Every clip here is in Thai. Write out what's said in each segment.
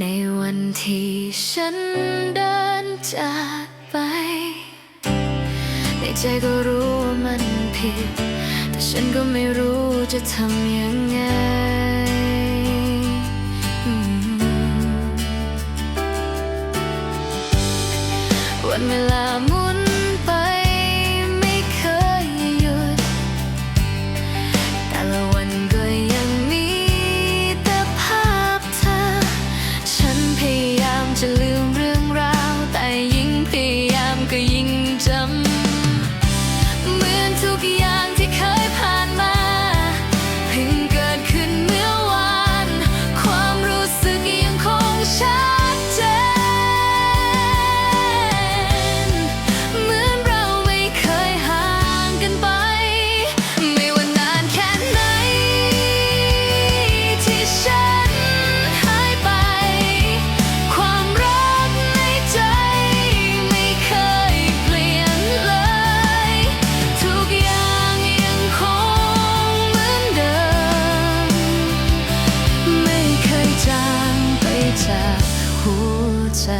ในวันที่ฉันเดินจากไป ในใจก็รู้ว่ามันผิด แต่ฉันก็ไม่รู้จะทำยังไง ใจ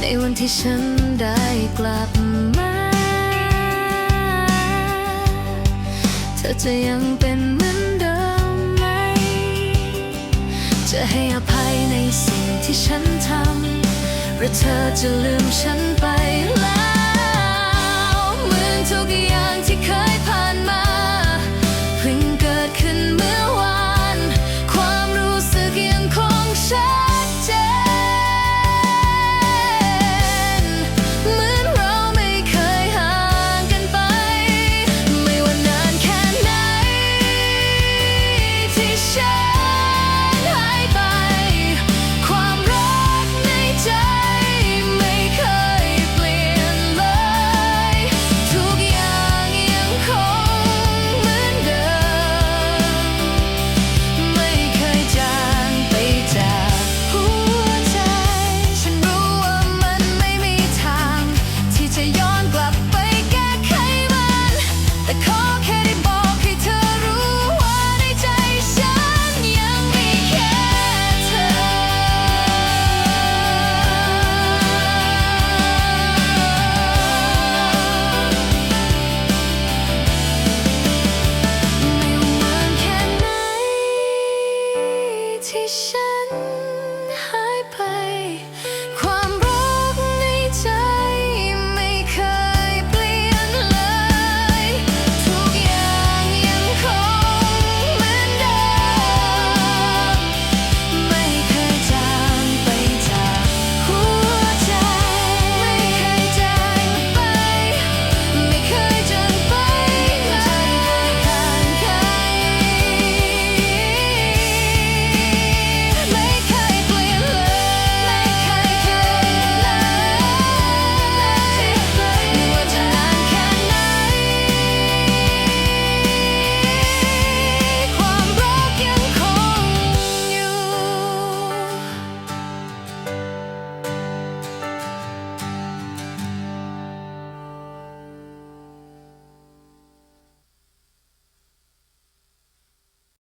ในวันที่ฉันได้กลับมา เธอจะยังเป็นเหมือนเดิมไหม จะให้อภัยในสิ่งที่ฉันทำหรือเธอจะลืมฉันไปแล้ว เหมือนทุกอย่างที่เคย